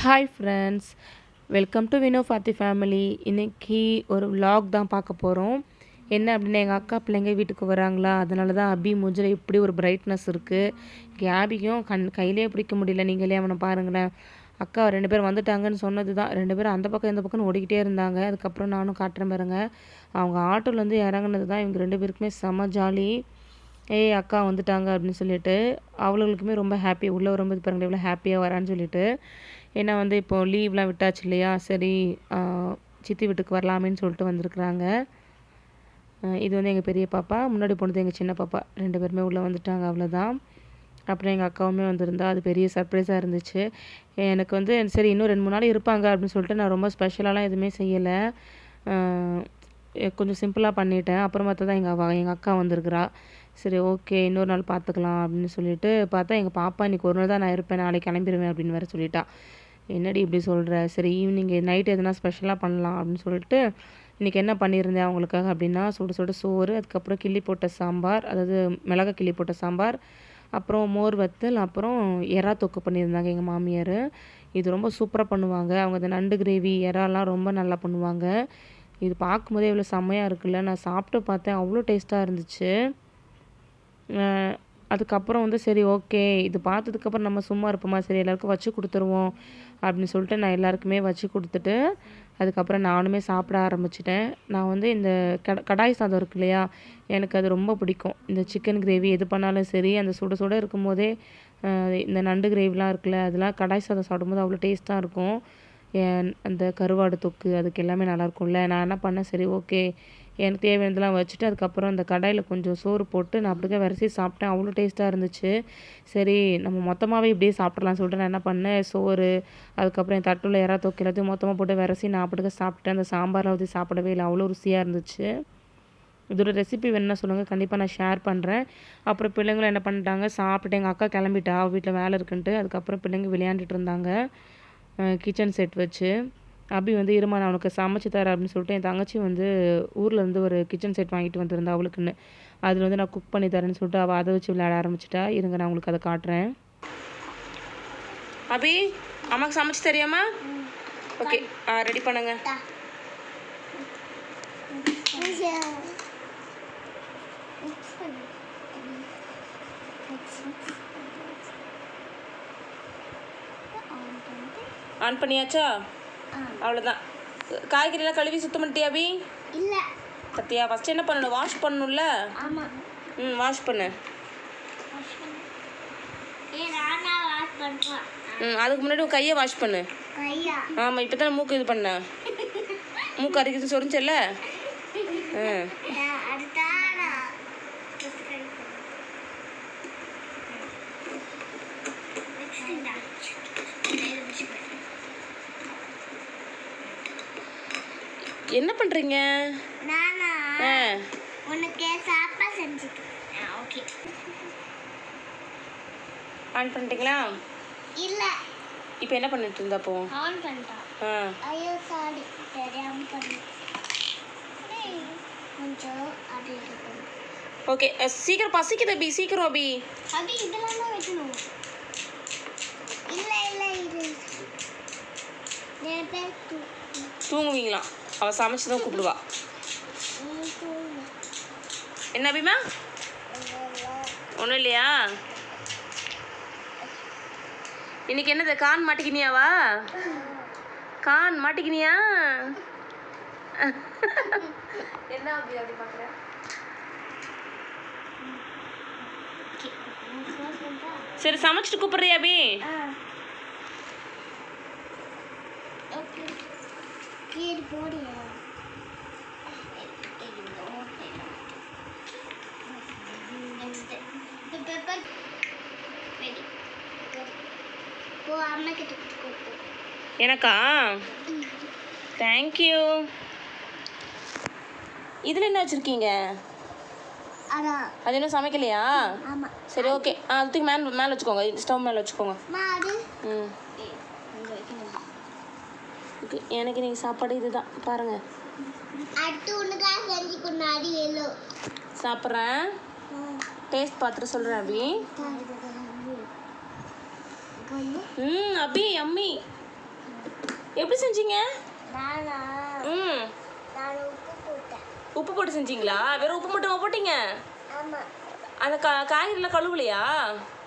Hi friends welcome to Vino Fathi family இன்றைக்கி ஒரு vlog தான் பார்க்க போகிறோம் என்ன அப்படின்னா எங்கள் அக்கா பிள்ளைங்க வீட்டுக்கு வராங்களா? அதனால தான் அபி மூஞ்சில் இப்படி ஒரு பிரைட்னஸ் இருக்குது கேபிக்கும் கண் கையிலே பிடிக்க முடியல. நீங்களே அவனை பாருங்களேன். அக்கா ரெண்டு பேரும் வந்துட்டாங்கன்னு சொன்னது தான் ரெண்டு பேரும் அந்த பக்கம் இந்த பக்கம் ஓடிக்கிட்டே இருந்தாங்க. அதுக்கப்புறம் நானும் காட்டுறேன் பாருங்க. அவங்க ஆட்டோலேருந்து இறங்குனது தான் இவங்க ரெண்டு பேருக்குமே செம ஜாலி ஏய் அக்கா வந்துட்டாங்க அப்படின்னு சொல்லிட்டு அவளுங்களுக்குமே ரொம்ப ஹாப்பி உள்ளே வரும்போது பாருங்கள் இவ்வளோ ஹாப்பியாக வரான்னு சொல்லிட்டு. ஏன்னா வந்து இப்போ லீவ்லாம் விட்டாச்சு இல்லையா? சரி சித்தி வீட்டுக்கு வரலாமேன்னு சொல்லிட்டு வந்திருக்குறாங்க. இது வந்து எங்கள் பெரிய பாப்பா முன்னாடி போனது எங்கள் சின்ன பாப்பா. ரெண்டு பேருமே உள்ளே வந்துட்டாங்க அவ்வளோதான் அப்புறம் எங்கள் அக்காவுமே வந்திருந்தா அது பெரிய சர்ப்ரைஸாக இருந்துச்சு. எனக்கு வந்து சரி இன்னும் ரெண்டு மூணு நாள் இருப்பாங்க அப்படின்னு சொல்லிட்டு நான் ரொம்ப ஸ்பெஷலாலாம் எதுவுமே செய்யலை. கொஞ்சம் சிம்பிளாக பண்ணிட்டேன். அப்புறம் பார்த்தா தான் எங்கள் அவ எங்கள் அக்கா வந்திருக்கிறா. சரி ஓகே இன்னொரு நாள் பார்த்துக்கலாம் அப்படின்னு சொல்லிட்டு பார்த்தா எங்கள் பாப்பா இன்னைக்கு ஒரு நாள் தான் நான் இருப்பேன். நாளைக்கு கிளம்பிடுவேன் அப்படின்னு வேறு சொல்லிட்டா. என்னடி இப்படி சொல்கிற சரி ஈவினிங் நைட் எதுனா ஸ்பெஷலாக பண்ணலாம் அப்படின்னு சொல்லிட்டு இன்றைக்கி என்ன பண்ணியிருந்தேன் அவங்களுக்காக அப்படின்னா சுட சுட சோறு அதுக்கப்புறம் கிள்ளி போட்ட சாம்பார் அதாவது மிளகா கிள்ளி போட்ட சாம்பார் அப்புறம் மோர் வத்தல் அப்புறம் எறா தொக்கு பண்ணியிருந்தாங்க எங்கள் மாமியார். இது ரொம்ப சூப்பராக பண்ணுவாங்க. அவங்க இந்த நண்டு கிரேவி எறாலாம் ரொம்ப நல்லா பண்ணுவாங்க. இது பார்க்கும்போதே இவ்வளோ செம்மையாக இருக்குல்ல. நான் சாப்பிட்டு பார்த்தேன் அவ்வளோ டேஸ்ட்டாக இருந்துச்சு. அதுக்கப்புறம் வந்து சரி ஓகே இது பார்த்ததுக்கப்புறம் நம்ம சும்மா இருப்போமா? சரி எல்லாருக்கும் வச்சு கொடுத்துருவோம். அப்படின்னு சொல்லிட்டு நான் எல்லாருக்குமே வச்சு கொடுத்துட்டு அதுக்கப்புறம் நானுமே சாப்பிட ஆரம்பிச்சிட்டேன். நான் வந்து இந்த கட கடாய் சாதம் இருக்கு இல்லையா எனக்கு அது ரொம்ப பிடிக்கும். இந்த சிக்கன் கிரேவி எது பண்ணாலும் சரி அந்த சுட சுட இருக்கும்போதே இந்த நண்டு கிரேவிலாம் இருக்குல்ல அதெல்லாம் கடாய் சாதம் சாப்பிடும்போது அவ்வளோ டேஸ்ட்டாக இருக்கும். என் அந்த கருவாடு தொக்கு அதுக்கு எல்லாமே நல்லாயிருக்கும்ல நான் என்ன பண்ணேன் சரி ஓகே எனக்கு தேவையானதெல்லாம் வச்சுட்டு அதுக்கப்புறம் அந்த கடாயில் கொஞ்சம் சோறு போட்டு நான் அப்படியே விரசி சாப்பிட்டேன். அவ்வளோ டேஸ்ட்டாக இருந்துச்சு. சரி நம்ம மொத்தமாகவே இப்படியே சாப்பிட்றலாம்னு சொல்லிட்டு நான் என்ன பண்ணேன்? சோறு அதுக்கப்புறம் என் தட்டுல யாராவது தொக்கு எல்லாத்தையும் மொத்தமாக போட்டு விரசி நான் அப்படியே சாப்பிட்டேன். அந்த சாம்பாரில் ஊற்றி சாப்பிடவே இல்லை. அவ்வளோ ருசியாக இருந்துச்சு. இதோட ரெசிபி வேணும்னா சொல்லுங்கள் கண்டிப்பாக நான் ஷேர் பண்ணுறேன் அப்புறம் பிள்ளைங்களும் என்ன பண்ணிட்டாங்க? சாப்பிட்டு எங்கள் அக்கா கிளம்பிட்டா. அவள் வீட்டில் வேலை இருக்குன்ட்டு. அதுக்கப்புறம் பிள்ளைங்க விளையாண்டுட்டு இருந்தாங்க. கிச்சன் செட் வச்சு. அபி வந்து இருமா நான் உனக்கு சமைச்சு தரேன் அப்படின்னு சொல்லிட்டு என் தங்கச்சி வந்து ஊர்ல இருந்து ஒரு கிச்சன் செட் வாங்கிட்டு வந்திருந்தா அவளுக்குன்னு. அதில் வந்து நான் குக் பண்ணி தரேன்னு சொல்லிட்டு அவள் அதை வச்சு விளையாட ஆரம்பிச்சிட்டா. இருங்க நான் உங்களுக்கு அதை காட்டுறேன். அபி அம்மாக்கு சமைச்சு தெரியாமா? ஓகே ரெடி பண்ணுங்க. ஆன் பண்ணியாச்சா? அவ்வளோதான் காய்கறிலாம் கழுவி சுத்தம் பண்ணிட்டியா அபி? இல்ல. பத்தியா ஃபஸ்ட்டு என்ன பண்ணணும்? வாஷ் பண்ணணும்ல? ம் வாஷ் பண்ணு. ம் அதுக்கு முன்னாடி உன் கையை வாஷ் பண்ணு. ஆமாம் இப்போ தானே மூக்கு இது பண்ண மூக்கு அரிக்கிறது சொரிஞ்சல்ல? ம். என்ன ஆ. உனக்கு சாப்பாடு செஞ்சுட்டு ஓகே. ஆன் பண்ணிட்டீங்களா? இல்ல. இப்போ என்ன பண்ணிட்டு இருந்தா அப்போ? ஆன் பண்ணிட்டா. ஆ. ஐயோ சாரி தெரியாம பண்ணி கொஞ்சம் பண்ணு. ஓகே சீக்கிரம் பசிக்குது அபி சீக்கிரம் அபி. அபி இதெல்லாம் தான் வைக்கணும். இல்ல இல்ல இது. என் பேர் தூ தூங்குவீங்களாம் அவள் சமைச்சு தான் கூப்பிடுவா. என்ன அபிமா ஒன்றும் இல்லையா? இன்னைக்கு என்னது கான் மாட்டிக்கினியாவா? கான் மாட்டிக்கினியா? என்ன அபி அப்படி பார்க்குற சரி சமைச்சிட்டு கூப்பிட்றியா அபி? ஓகே. கீழ் போடியா பெப்பர் ரெடி போ அம்மா கிட்ட கொடுத்து எனக்கா? தேங்க்யூ இதில் என்ன வச்சுருக்கீங்க? அது இன்னும் சமைக்கலையா? ஆமா. சரி ஓகே ஆ அதுக்கு மேலே மேலே வச்சுக்கோங்க. ஸ்டவ் மேலே வச்சுக்கோங்க. ம் ஓகே எனக்கு நீங்கள் சாப்பாடு இதுதான். பாருங்கள் அடுத்து உனக்காக செஞ்சு கொண்டாடி எல்லோ சாப்பிட்றேன். டேஸ்ட் பார்த்துட்டு சொல்கிறேன் அபி. ம் அபி அம்மி எப்படி செஞ்சீங்க? நானா? ம். உப்பு போட்டு செஞ்சீங்களா? வெறும் உப்பு மட்டுமா போட்டீங்க? ஆமா. அந்த கா காய்கறிலாம் கழுவலையா?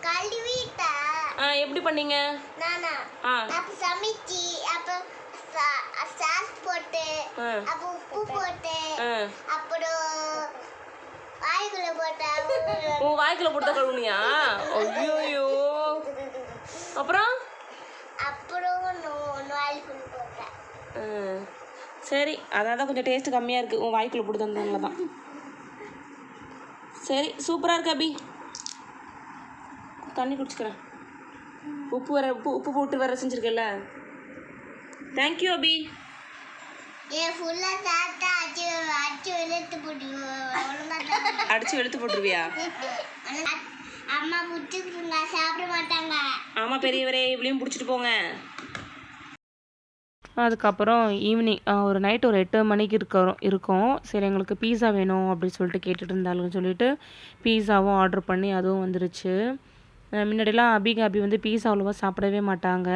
கழுவிட்டேன். ஆ எப்படி பண்ணீங்க? நானா? ஆ. அப்ப சமைச்சு அப்ப சாஸ் போட்டு ஆ. அப்ப உப்பு போட்டு ஆ. அப்புறம் வாய்க்குள்ள உன் வாய்க்குள்ள போட்டு கழுவுனியா? ஐயோயோ. அப்புறம்? அப்புறம் வாய்க்குள்ள போட்டேன் சரி அதான் தான் கொஞ்சம் டேஸ்ட் கம்மியாக இருக்குது உன் வாய்க்குள்ள போட்டு தந்ததுனால தான் சரி சூப்பராக இருக்கு அபி. தண்ணி குடிச்சுக்கிறேன். உப்பு வர உப்பு உப்பு போட்டு வர செஞ்சுருக்கல தேங்க்யூ அபி ஏன் ஃபுல்லாக சாப்பிட்டா அச்சு அச்சு இழுத்து போட்டுருவோம் ஒழுங்கா அடிச்சு வெளுத்து போட்டுருவியா? அம்மா பிடிச்சிருக்குங்க சாப்பிட மாட்டாங்க. ஆமாம் பெரியவரே இவளையும் பிடிச்சிட்டு போங்க. அதுக்கப்புறம் ஈவினிங் ஒரு நைட் ஒரு எட்டு மணிக்கு இருக்கிறோம் இருக்கோம். சரி எங்களுக்கு பீஸா வேணும் அப்படின்னு சொல்லிட்டு கேட்டுட்டு இருந்தாலும் சொல்லிட்டு பீஸாவும் ஆர்டர் பண்ணி அதுவும் வந்துருச்சு. முன்னாடிலாம் அபிக்கு அபி வந்து பீஸா அவ்வளோவா சாப்பிடவே மாட்டாங்க.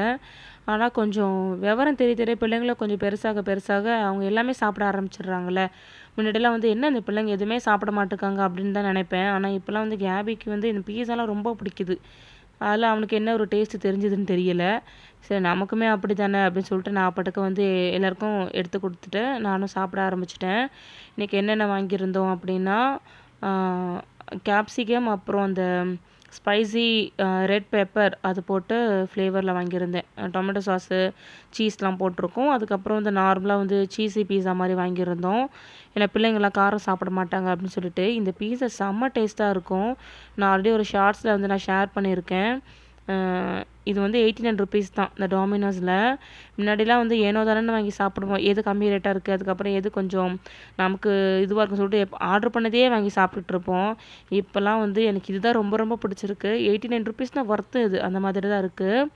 ஆனால் கொஞ்சம் விவரம் தெரிய தெரிய பிள்ளைங்களை கொஞ்சம் பெருசாக பெருசாக அவங்க எல்லாமே சாப்பிட ஆரம்பிச்சிடுறாங்கல்ல. முன்னாடிலாம் வந்து என்ன இந்த பிள்ளைங்க எதுவுமே சாப்பிட மாட்டேக்காங்க? அப்படின்னு தான் நினைப்பேன். ஆனால் இப்போலாம் வந்து கேபிக்கு வந்து இந்த பீஸாலாம் ரொம்ப பிடிக்குது. அதில் அவனுக்கு என்ன ஒரு டேஸ்ட்டு தெரிஞ்சதுன்னு தெரியல. சரி நமக்குமே அப்படி தானே அப்படின்னு சொல்லிட்டு நான் பாட்டுக்கு வந்து எல்லாருக்கும் எடுத்து கொடுத்துட்டு நானும் சாப்பிட ஆரம்பிச்சிட்டேன். இன்றைக்கி என்னென்ன வாங்கியிருந்தோம் அப்படின்னா கேப்சிகம் அப்புறம் அந்த ஸ்பைசி ரெட் பெப்பர் அது போட்டு ஃப்ளேவரில் வாங்கியிருந்தேன். டொமேட்டோ சாஸு சீஸ்லாம் போட்டிருக்கோம். அதுக்கப்புறம் வந்து நார்மலாக வந்து சீஸி பீஸா மாதிரி வாங்கியிருந்தோம். ஏன்னா பிள்ளைங்களாம் காரம் சாப்பிட மாட்டாங்க அப்படின்னு சொல்லிட்டு இந்த பீஸா செம்ம டேஸ்ட்டாக இருக்கும். நான் ஆல்ரெடி ஒரு ஷார்ட்ஸில் வந்து நான் ஷேர் பண்ணியிருக்கேன். இது வந்து எயிட்டி நைன் ருபீஸ் தான் இந்த டாமினோஸில் முன்னாடிலாம் வந்து ஏனோ தானே வாங்கி சாப்பிடுவோம். எது கம்மி ரேட்டாக இருக்குது அதுக்கப்புறம் எது கொஞ்சம் நமக்கு இதுவாக இருக்குன்னு சொல்லிட்டு ஆர்டர் பண்ணதே வாங்கி சாப்பிட்டுட்டு இப்போல்லாம் வந்து எனக்கு இதுதான் ரொம்ப ரொம்ப பிடிச்சிருக்கு. எயிட்டி நைன் ருபீஸ்னால் ஒர்த்து இது அந்த மாதிரி தான் இருக்குது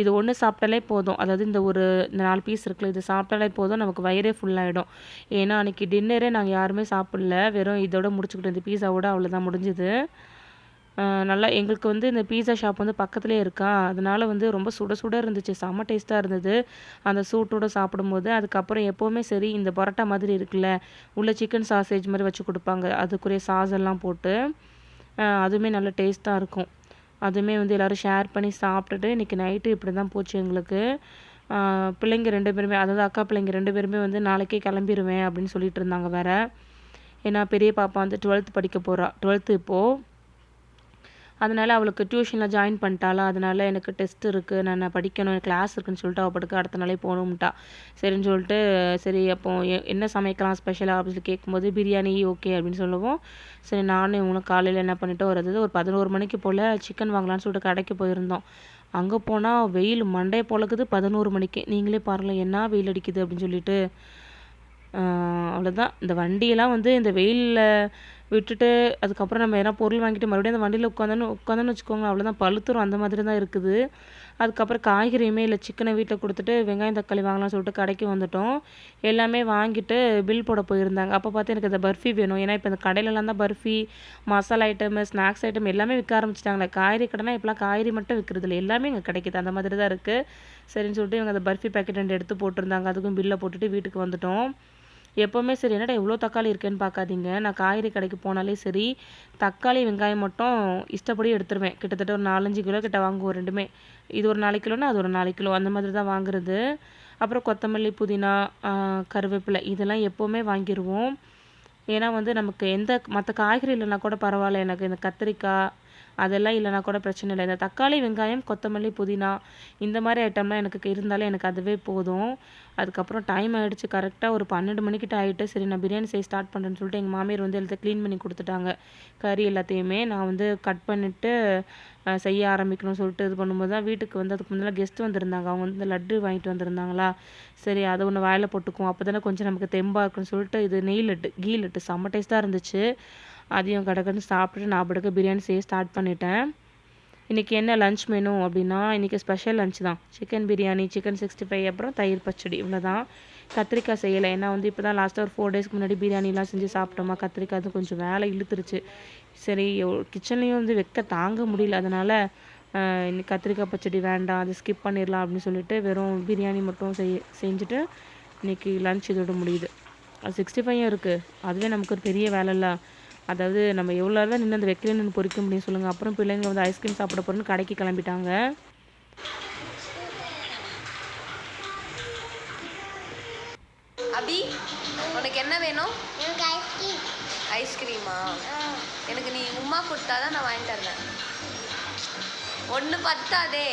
இது ஒன்று சாப்பிட்டாலே போதும். அதாவது இந்த ஒரு இந்த நாலு பீஸ் இருக்குல்ல இது சாப்பிட்டாலே போதும் நமக்கு வயிறே ஃபுல்லாகிடும் ஏன்னா அன்றைக்கி டின்னரே நாங்கள் யாருமே சாப்பிடல. வெறும் இதோட முடிச்சுக்கிட்டோம் இந்த பீஸாவோட அவ்வளோதான் முடிஞ்சுது. நல்லா எங்களுக்கு வந்து இந்த பீஸா ஷாப் வந்து பக்கத்துலேயே இருக்கா. அதனால் வந்து ரொம்ப சுட சுட இருந்துச்சு. செம்ம டேஸ்ட்டாக இருந்தது. அந்த சூட்டோட சாப்பிடும்போது. அதுக்கப்புறம் எப்போவுமே சரி இந்த பரோட்டா மாதிரி இருக்குல்ல உள்ள சிக்கன் சாசேஜ் மாதிரி வச்சு கொடுப்பாங்க. அதுக்குரிய சாஸ் எல்லாம் போட்டு அதுவுமே நல்ல டேஸ்ட்டாக இருக்கும். அதுவுமே வந்து எல்லோரும் ஷேர் பண்ணி சாப்பிட்டுட்டு இன்றைக்கி நைட்டு இப்படி தான் போச்சு எங்களுக்கு. பிள்ளைங்க ரெண்டு பேருமே அதாவது அக்கா பிள்ளைங்க ரெண்டு பேருமே வந்து நாளைக்கே கிளம்பிடுவேன் அப்படின்னு சொல்லிட்டு இருந்தாங்க வேறு. ஏன்னா பெரிய பாப்பா வந்து டுவெல்த் படிக்க போகிறா டுவெல்த்து இப்போது அதனால் அவளுக்கு டியூஷனில் ஜாயின் பண்ணிட்டாளா? அதனால எனக்கு டெஸ்ட் இருக்குது நான் படிக்கணும் கிளாஸ் இருக்குன்னு சொல்லிட்டு அவள் படுக்க அடுத்த நாளே போகணும்ட்டா. சரின்னு சொல்லிட்டு சரி அப்போ எ- என்ன சமைக்கலாம் ஸ்பெஷலாக அப்படின்னு சொல்லி கேட்கும்போது பிரியாணி ஓகே அப்படின்னு சொல்லவும். சரி நானும் இவங்களும் காலையில் என்ன பண்ணிட்டோம் வர்றது ஒரு பதினோரு மணிக்கு போல் சிக்கன் வாங்கலாம்னு சொல்லிட்டு கடைக்கு போயிருந்தோம். அங்கே போனால் வெயில் மண்டே பொழக்குது பதினோரு மணிக்கு. நீங்களே பாருங்களேன் என்ன வெயில் அடிக்குது அப்படின்னு சொல்லிட்டு அவ்வளோதான் இந்த வண்டியெல்லாம் வந்து இந்த வெயிலில் விட்டுட்டு அதுக்கப்புறம் நம்ம எதனா பொருள் வாங்கிட்டு மறுபடியும் அந்த வண்டியில் உட்காந்தோன்னு உட்காந்தோன்னு வச்சுக்கோங்க அவ்வளோதான் பழுத்துரும் அந்த மாதிரி தான் இருக்குது. அதுக்கப்புறம் காய்கறியுமே இல்லை சிக்கனை வீட்டில் கொடுத்துட்டு வெங்காயம் தக்காளி வாங்கலாம்னு சொல்லிட்டு கடைக்கு வந்துட்டோம். எல்லாமே வாங்கிட்டு பில் போட போயிருந்தாங்க. அப்போ பார்த்து எனக்கு இந்த பர்ஃபி வேணும். ஏன்னா இப்போ இந்த கடையிலலாம் தான் burfi masala item snacks item எல்லாமே விற்க ஆரம்பிச்சிட்டாங்களே. காய்கறி கடைனா இப்போலாம் காய்கறி மட்டும் விற்கிறது இல்லை எல்லாமே இங்கே கிடைக்குது. அந்த மாதிரி தான் இருக்குது சரின்னு சொல்லிட்டு இவங்க அந்த பர்ஃபி பேக்கெட் ரெண்டு எடுத்து போட்டிருந்தாங்க. அதுக்கும் பில்லை போட்டுட்டு வீட்டுக்கு வந்துட்டோம். எப்போவுமே சரி என்னடா இவ்வளோ தக்காளி இருக்கேன்னு பார்க்காதீங்க நான் காய்கறி கடைக்கு போனாலே சரி தக்காளி வெங்காயம் மட்டும் இஷ்டப்படி எடுத்துருவேன். கிட்டத்தட்ட ஒரு நாலஞ்சு கிலோ கிட்ட வாங்குவோம் ரெண்டுமே. இது ஒரு நாலு கிலோனா அது ஒரு நாலு கிலோ. அந்த மாதிரி தான் வாங்குறது. அப்புறம் கொத்தமல்லி புதினா கருவேப்பிலை இதெல்லாம் எப்போவுமே வாங்கிடுவோம் ஏன்னா வந்து நமக்கு எந்த மற்ற காய்கறி இல்லைனா கூட பரவாயில்ல. எனக்கு இந்த கத்திரிக்காய் அதெல்லாம் இல்லைனா கூட பிரச்சனை இல்லை. இந்த தக்காளி வெங்காயம் கொத்தமல்லி புதினா இந்த மாதிரி ஐட்டம்லாம் எனக்கு இருந்தாலே எனக்கு அதுவே போதும். அதுக்கப்புறம் டைம் ஆகிடுச்சு கரெக்டாக ஒரு பன்னெண்டு மணிக்கிட்ட ஆகிட்டு சரி நான் பிரியாணி செய்ய ஸ்டார்ட் பண்ணுறேன்னு சொல்லிட்டு எங்கள் மாமியார் வந்து எல்லாத்தையும் க்ளீன் பண்ணி கொடுத்துட்டாங்க. கறி எல்லாத்தையுமே நான் வந்து கட் பண்ணிவிட்டு செய்ய ஆரம்பிக்கணும்னு சொல்லிட்டு இது பண்ணும்போது தான் வீட்டுக்கு வந்து அதுக்கு முன்னால் கெஸ்ட் வந்திருந்தாங்க. அவங்க வந்து லட்டு வாங்கிட்டு வந்திருந்தாங்களா? சரி அதை ஒன்று வாயில் போட்டுக்குவோம். அப்போ தானே கொஞ்சம் நமக்கு தெம்பாக இருக்குன்னு சொல்லிட்டு இது நெய் லட்டு கீ லட்டு செம்ம டேஸ்ட்டாக இருந்துச்சு. அதையும் கடக்கன்னு சாப்பிட்டுட்டு நான் படுக்க பிரியாணி செய்ய ஸ்டார்ட் பண்ணிட்டேன். இன்றைக்கி என்ன லஞ்ச் மெனு அப்படின்னா இன்றைக்கி ஸ்பெஷல் லஞ்ச் தான். Chicken biryani chicken sixty five அப்புறம் தயிர் பச்சடி இவ்வளோ தான் கத்திரிக்காய் செய்யலை. ஏன்னா வந்து இப்போ தான் லாஸ்ட்டாக ஒரு ஃபோர் டேஸ்க்கு முன்னாடி பிரியாணிலாம் செஞ்சு சாப்பிட்டோமா கத்திரிக்காய் அது கொஞ்சம் வேலை இழுத்துருச்சு. சரி கிச்சன்லேயும் வந்து வெக்க தாங்க முடியல. அதனால் இன்னைக்கு கத்திரிக்காய் பச்சடி வேண்டாம் அது ஸ்கிப் பண்ணிடலாம் அப்படின்னு சொல்லிட்டு வெறும் பிரியாணி மட்டும் செய் செஞ்சுட்டு இன்னைக்கு லன்ச் இதோட முடியுது. அது சிக்ஸ்டி ஃபைவ் இருக்குது அதுவே நமக்கு ஒரு பெரிய வேலை இல்லை அதாவது நம்ம எவ்வளோ தான் நின்று அந்த வைக்கல நின்று பொறிக்க முடியும் சொல்லுங்கள் அப்புறம் பிள்ளைங்க வந்து ஐஸ்கிரீம் சாப்பிட போகிறேன்னு கடைக்கு கிளம்பிட்டாங்க. அபி உனக்கு என்ன வேணும்? எனக்கு ஐஸ்கிரீம் ஐஸ்கிரீமா எனக்கு நீ உமா கொடுத்தா தான் நான் வாங்கி தருவேன் ஒன்று பத்தாதே.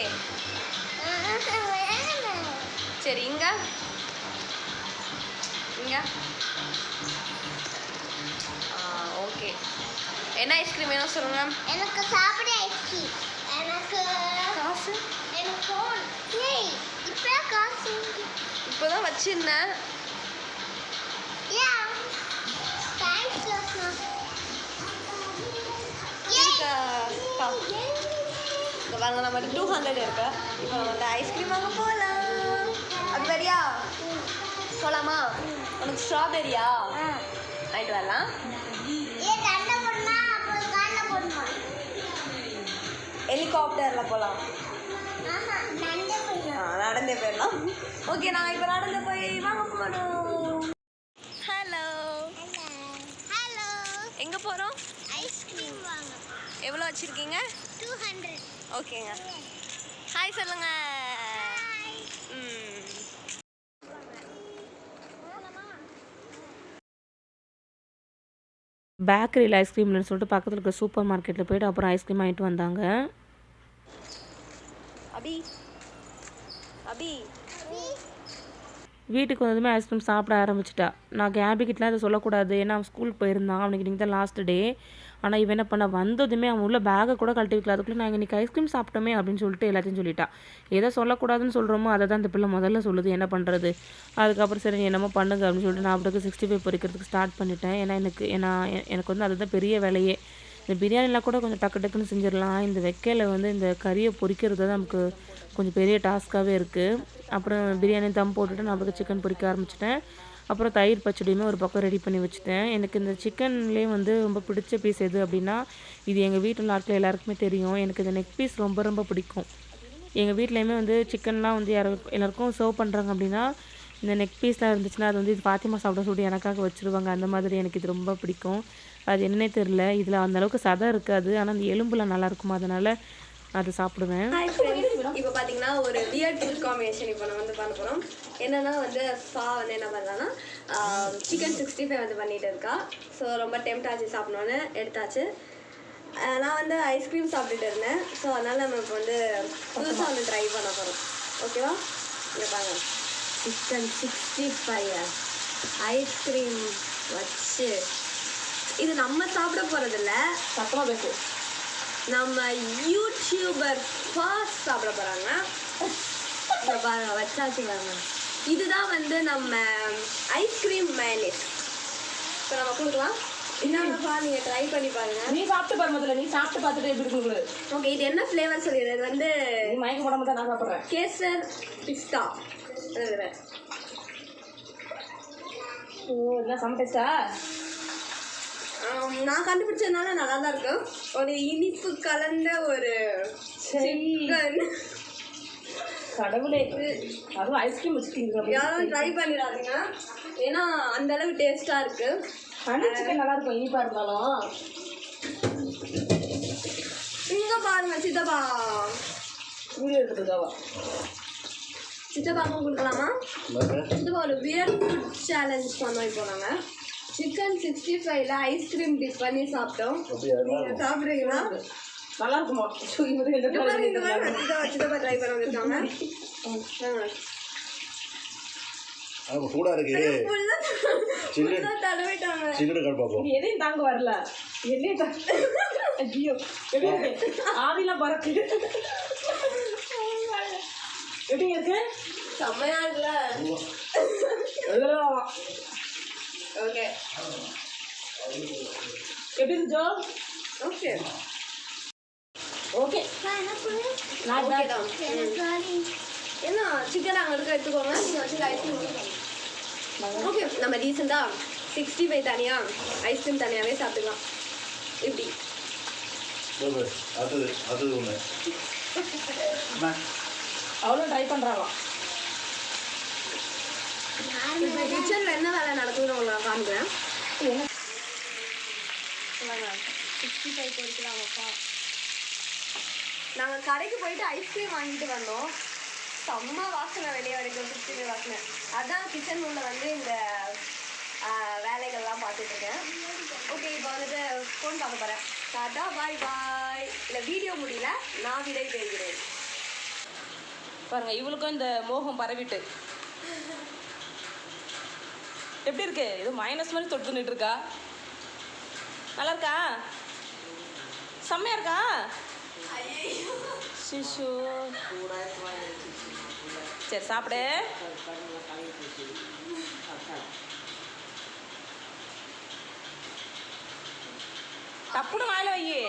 சரி இங்க. இங்க ஓகே என்ன ஐஸ்கிரீம் வேணும் சொல்லுங்க? எனக்கு சாப்பிட ஐஸ்கிரீம் எனக்கு காசு? எனக்கு ஃபோன் ஏய் இப்போ காசு இப்போ தான் வச்சிருந்தேன். யா தேங்க்ஸ் பா. இங்க பாருங்க நம்ம டூ ஹண்ட்ரட் இருக்கு. இப்போ நம்ம வந்து ஐஸ்கிரீம் வாங்க போகலாம் அது வரியா? போகலாமா உனக்கு ஸ்ட்ராபெரியா வாங்கிட்டு வரலாம். ஹெலிகாப்டரில் போகலாம் ஆஹா நண்டை போடணும் நடந்தே போயிடலாம். ஓகே நாங்கள் இப்போ நடந்து போய் வாங்க போகிறோம் ஹலோ ஹலோ எங்கே போகிறோம் ஐஸ்கிரீம் வாங்க. எவ்வளோ வச்சுருக்கீங்க? டூ ஹண்ட்ரட் ஓகேங்க. ஹாய் சொல்லுங்க ம் பேக்கரியில் ஐஸ்கிரீம்னு சொல்லிட்டு பக்கத்தில் இருக்க சூப்பர் மார்க்கெட்டில் போயிட்டு அப்புறம் ஐஸ்கிரீம் வாங்கிட்டு வந்தாங்க. அபி. அபி. வீட்டுக்கு வந்ததுமே ஐஸ்கிரீம் சாப்பிட ஆரம்பிச்சிட்டா. நான் கேபிக்கிட்டலாம் அதை சொல்லக்கூடாது. ஏன்னா அவன் ஸ்கூலுக்கு போயிருந்தான். அவனுக்கு இன்றைக்கி தான் லாஸ்ட் டே ஆனால் இவன் என்ன பண்ண வந்ததுமே அவன் உள்ள பேகை கூட கழட்டி வைக்கல. அதுக்குள்ளே நாங்கள் இன்றைக்கி ஐஸ்கிரீம் சாப்பிட்டோமே அப்படின்னு சொல்லிட்டு எல்லாத்தையும் சொல்லிட்டான் எதை சொல்லக்கூடாதுன்னு சொல்கிறோமோ அதை தான் இந்த பிள்ளை முதல்ல சொல்லுது. என்ன பண்ணுறது அதுக்கப்புறம் சரி என்னமோ பண்ணுங்க அப்படின்னு சொல்லிட்டு நான் அப்படிக்கு சிக்ஸ்டி ஃபைவ் பொறிக்கிறதுக்கு ஸ்டார்ட் பண்ணிட்டேன். ஏன்னா எனக்கு ஏன்னா எனக்கு வந்து அதுதான் பெரிய வேலையே. இந்த பிரியாணிலாம் கூட கொஞ்சம் டக்கு டக்குன்னு செஞ்சிடலாம். இந்த வெக்கையில் வந்து இந்த கறியை பொரிக்கிறது தான் நமக்கு கொஞ்சம் பெரிய டாஸ்க்காகவே இருக்குது அப்புறம் பிரியாணி தம் போட்டுட்டு நான் அப்படியே சிக்கன் பொறிக்க ஆரம்பிச்சிட்டேன். அப்புறம் தயிர் பச்சடியுமே ஒரு பக்கம் ரெடி பண்ணி வச்சுட்டேன். எனக்கு இந்த சிக்கன்லேயே வந்து ரொம்ப பிடிச்ச பீஸ் எது அப்படின்னா இது எங்கள் வீட்டில் நாட்கள் எல்லாருக்குமே தெரியும். எனக்கு இந்த நெக் பீஸ் ரொம்ப ரொம்ப பிடிக்கும். எங்கள் வீட்லேயுமே வந்து சிக்கன்லாம் வந்து யாரும் எல்லாருக்கும் சர்வ் பண்ணுறாங்க அப்படின்னா இந்த நெக் பீஸ்லாம் இருந்துச்சுன்னா அது வந்து இது பாத்திமா சாப்பிட சொல்லி எனக்காக வச்சுருவாங்க. அந்த மாதிரி எனக்கு இது ரொம்ப பிடிக்கும். அது என்னன்னே தெரில இதில் அந்தளவுக்கு சதை இருக்காது. ஆனால் அந்த எலும்புலாம் நல்லாயிருக்கும் அதனால் அது சாப்பிடுவேன். இப்போ பார்த்தீங்கன்னா ஒரு வியர்ட் ஃபுட் காம்பினேஷன் இப்போ நம்ம வந்து பண்ண போகிறோம் என்னன்னா வந்து ஃபா வந்து என்ன பண்ணலான்னா சிக்கன் சிக்ஸ்டி ஃபைவ் வந்து பண்ணிட்டு இருக்கா. ஸோ ரொம்ப டெம்ட் ஆச்சு சாப்பிடணுன்னு எடுத்தாச்சு. நான் வந்து ஐஸ்கிரீம் சாப்பிட்டுட்டு இருந்தேன். ஸோ அதனால் நம்ம இப்போ வந்து புதுசாக வந்து ட்ரை பண்ண போகிறோம் ஓகேவா இங்கே பாருங்க. சிக்கன் சிக்ஸ்டி ஃபைவ் ஐஸ்கிரீம் வச்சு. இது நம்ம சாப்பிட போகிறதில்ல சத்தமாக பேசு. நம்ம யூடியூபர் ஃபர்ஸ்ட் சாப்பிட போறாங்க. இங்க பாருங்க வச்சாச்சு பாருங்க. இதுதான் வந்து நம்ம ஐஸ்கிரீம் மேனேஜ் இப்போ நம்ம கொடுக்கலாம். என்னப்பா நீங்க ட்ரை பண்ணி பாருங்க. நீ சாப்பிட்டு பாரு முதல்ல நீ சாப்பிட்டு பார்த்துட்டு எப்படி ஓகே இது என்ன ஃப்ளேவர் சொல்லிடுறது இது வந்து மயக்க போடாம தான் நான் சாப்பிட்றேன். கேசர் பிஸ்தா. ஓ என்ன செம்ம டேஸ்டா நான் கண்டுபிடிச்சதுனால நல்லா தான் இருக்கு ஒரு இனிப்பு கலந்த ஒரு சிக்கன் கடவுளே அதுவும் ஐஸ்கிரீம் வச்சுருக்கீங்க யாரும் ட்ரை பண்ணிடாதீங்க. ஏன்னா அந்த அளவு டேஸ்டா இருக்கு. ஹனி சிக்கன் நல்லா இருக்கும் இனிப்பா இருந்தாலும். இங்க பாருங்க சித்தப்பா. வீடியோ எடுத்துருக்காவா சித்தப்பாக்கும் கொடுக்கலாமா? சித்தப்பா ஒரு வியர் ஃபுட் சேலஞ்ச் பண்ணோம் இப்போ நாங்கள் சிக்கன் சிக்ஸ்டி ஃபைவ்ல ஐஸ்கிரீம் டிப் பண்ணி சாப்பிட்டோம். நீங்க சாப்பிடுறீங்களா? நல்லா இருக்குமா ட்ரை பண்ண வந்திருக்காங்க. ஆமாம் சூடாக இருக்கு. சில்லு கால் பார்ப்போம். எதையும் தாங்க வரல. தாங்க ஐயோ ஆவிலாம் பறக்கு. எப்படி இருக்கு? செம்மையா இருக்குல்ல. ஓகே. எப்படி இருந்துச்சோ ஓகே. ஓகே என்ன சிக்கன் அங்கே இருக்க எடுத்துக்கோங்க நீங்கள் வச்சு ஐஸ்கிரீம் ஓகே நம்ம ரீசெண்டாக சிக்ஸ்டி ஃபைவ் தனியாக ஐஸ்கிரீம் தனியாகவே சாப்பிட்டுக்கலாம் இப்படி அடுத்தது ஒன்று அவளும் ட்ரை இப்போ கிச்சனில் என்ன வேலை நடக்குதுன்னு உங்களுக்கு நான் காமிக்கிறேன் சிக்ஸ்டி ஃபைவ் பொறிக்கலாமாப்பா நாங்கள் கடைக்கு போயிட்டு ஐஸ்கிரீம் வாங்கிட்டு வந்தோம். செம்ம வாசனை வெளியே வரைக்கும் சுற்றி வாசனை. அதான் கிச்சன் உள்ள வந்து இந்த வேலைகள்லாம் பார்த்துட்ருக்கேன் ஓகே இப்போ வந்துட்டு ஃபோன் பார்க்க போகிறேன் டாட்டா பாய் பாய் இல்லை வீடியோ முடியல. நான் விடை பெறுகிறேன். பாருங்க இவளுக்கும் இந்த மோகம் பரவிட்டு. எப்படி இருக்கு? இது மைனஸ் மாதிரி தொட்டு நின்று இருக்கா? நல்லா இருக்கா? செம்மையா இருக்கா? சிஷு சரி சாப்பிடு டப்புன்னு வாயில வையே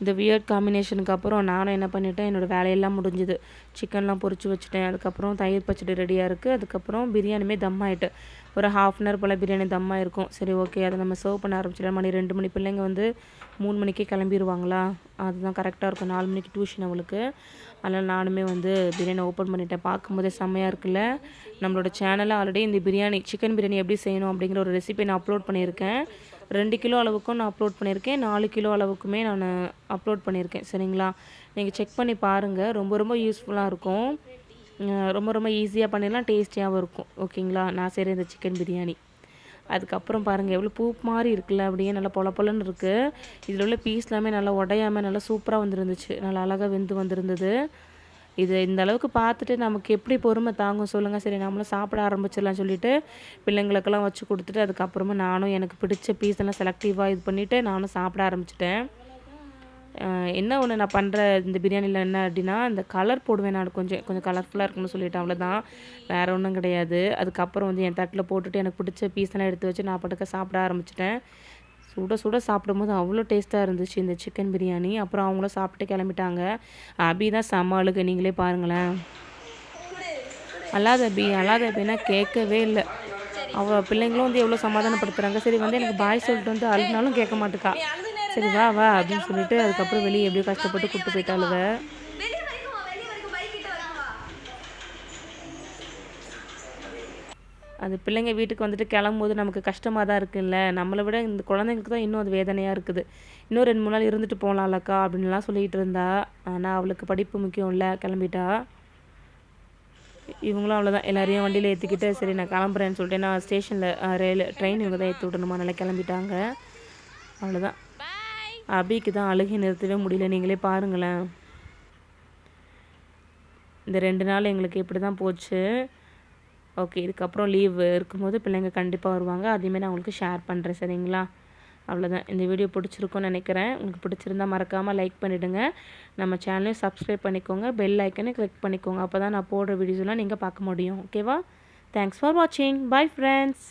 இந்த வியர்ட் காம்பினேஷனுக்கு அப்புறம் நானும் என்ன பண்ணிட்டேன் என்னோடய வேலையெல்லாம் முடிஞ்சுது. சிக்கன்லாம் பொறிச்சு வச்சுட்டேன். அதுக்கப்புறம் தயிர் பச்சடி ரெடியாக இருக்குது அதுக்கப்புறம் பிரியாணியுமே தம் ஆயிட்டு. ஒரு ஹாஃப் அன் ஹவர் போல் பிரியாணி தம் ஆயிருக்கும். சரி ஓகே அதை நம்ம சர்வ் பண்ண ஆரம்பிச்சிடலாம். மணி ரெண்டு மணி பிள்ளைங்க வந்து மூணு மணிக்கே கிளம்பிடுவாங்களா அதுதான் கரெக்டாக இருக்கும். நாலு மணிக்கு டியூஷன் அவளுக்கு. அதனால் நானுமே வந்து பிரியாணி ஓப்பன் பண்ணிட்டேன். பார்க்கும்போதே செம்மையாக இருக்குல்ல? நம்மளோட சேனலில் ஆல்ரெடி இந்த பிரியாணி சிக்கன் பிரியாணி எப்படி செய்யணும் அப்படிங்கிற ஒரு ரெசிபி நான் அப்லோட் பண்ணியிருக்கேன். ரெண்டு கிலோ அளவுக்கும் நான் அப்லோட் பண்ணியிருக்கேன். நாலு கிலோ அளவுக்குமே நான் அப்லோட் பண்ணியிருக்கேன். சரிங்களா? நீங்கள் செக் பண்ணி பாருங்கள் ரொம்ப ரொம்ப யூஸ்ஃபுல்லாக இருக்கும். ரொம்ப ரொம்ப ஈஸியாக பண்ணிடலாம். டேஸ்டியாகவும் இருக்கும். ஓகேங்களா? நான் செய்கிற இந்த சிக்கன் பிரியாணி. அதுக்கப்புறம் பாருங்கள் எவ்வளோ பூ மாதிரி இருக்குல்ல? அப்படியே நல்லா பொல பொலன்னு இருக்குது இதில் உள்ள பீஸ் எல்லாமே நல்லா உடையாமல் நல்லா சூப்பராக வந்துருந்துச்சு. நல்லா அழகாக வெந்து வந்திருந்தது. இது இந்த அளவுக்கு பார்த்துட்டு நமக்கு எப்படி பொறுமை தாங்கும் சொல்லுங்கள் சரி நம்மளும் சாப்பிட ஆரம்பிச்சிடலாம் சொல்லிட்டு பிள்ளைங்களுக்கெல்லாம் வச்சு கொடுத்துட்டு அதுக்கப்புறமா நானும் எனக்கு பிடிச்ச பீஸ் எல்லாம் செலக்டிவாக இது பண்ணிவிட்டு நானும் சாப்பிட ஆரம்பிச்சிட்டேன். என்ன ஒன்று நான் பண்ணுற இந்த பிரியாணியில் என்ன அப்படின்னா இந்த கலர் போடுவேன் நான். கொஞ்சம் கொஞ்சம் கலர்ஃபுல்லாக இருக்கும்னு சொல்லிவிட்டு அவ்வளோதான் வேறு ஒன்றும் கிடையாது. அதுக்கப்புறம் வந்து என் தட்டில் போட்டுட்டு எனக்கு பிடிச்ச பீஸ் எல்லாம் எடுத்து வச்சு நான் பட்டுக்க சாப்பிட ஆரம்பிச்சிட்டேன். சுட சுட சாப்பிடும்போது அவ்வளோ டேஸ்ட்டாக இருந்துச்சு இந்த சிக்கன் பிரியாணி. அப்புறம் அவங்களும் சாப்பிட்டு கிளம்பிட்டாங்க. அபி தான் செம்ம அழுகு. நீங்களே பாருங்களேன். அல்லாத அபி அல்லாத அபின்னா கேட்கவே இல்லை. அவள் பிள்ளைங்களும் வந்து எவ்வளோ சமாதானப்படுத்துகிறாங்க சரி வந்து எனக்கு பாய் சொல்லிட்டு வந்து அழுனாலும் கேட்க மாட்டுக்கா. சரி வா வா அப்படின்னு சொல்லிட்டு அதுக்கப்புறம் வெளியே எப்படியோ கஷ்டப்பட்டு கூப்பிட்டு போயிட்டாளுவ வெளியே வரைக்கும் வா, வெளியே வரைக்கும் பைக் கிட்ட வரைக்கும் வா அது பிள்ளைங்க வீட்டுக்கு வந்துட்டு கிளம்பும்போது நமக்கு கஷ்டமாக தான் இருக்குல்ல? நம்மளை விட இந்த குழந்தைங்களுக்கு தான் இன்னும் அது வேதனையாக இருக்குது. இன்னும் ரெண்டு மூணு நாள் இருந்துட்டு போகலாம்லக்கா அப்படின்லாம் சொல்லிகிட்டு இருந்தா ஆனால் அவளுக்கு படிப்பு முக்கியம் இல்லை கிளம்பிட்டா. இவங்களும் அவ்வளோதான் எல்லாரையும் வண்டியில் ஏற்றிக்கிட்டு சரி நான் கிளம்புறேன்னு சொல்லிட்டு நான் ஸ்டேஷனில் ரயில் ட்ரெயின் இவங்க தான் ஏற்றி விடணுமா? நல்லா கிளம்பிட்டாங்க. அவ்வளோதான் அபிக்கு தான் அழுகி நிறுத்தவே முடியல. நீங்களே பாருங்களேன். இந்த ரெண்டு நாள் எங்களுக்கு இப்படி தான் போச்சு. ஓகே இதுக்கப்புறம் லீவ் இருக்கும்போது பிள்ளைங்க கண்டிப்பாக வருவாங்க. அதையுமே நான் உங்களுக்கு ஷேர் பண்ணுறேன் சரிங்களா? அவ்வளோதான் இந்த வீடியோ பிடிச்சிருக்கும்னு நினைக்கிறேன். உங்களுக்கு பிடிச்சிருந்தா மறக்காமல் லைக் பண்ணிவிடுங்க நம்ம சேனலையும் சப்ஸ்கிரைப் பண்ணிக்கோங்க. பெல் ஐக்கனை கிளிக் பண்ணிக்கோங்க. அப்போ தான் நான் போடுற வீடியோஸ்லாம் நீங்கள் பார்க்க முடியும். ஓகேவா தேங்க்ஸ் ஃபார் வாட்சிங் பை ஃப்ரெண்ட்ஸ்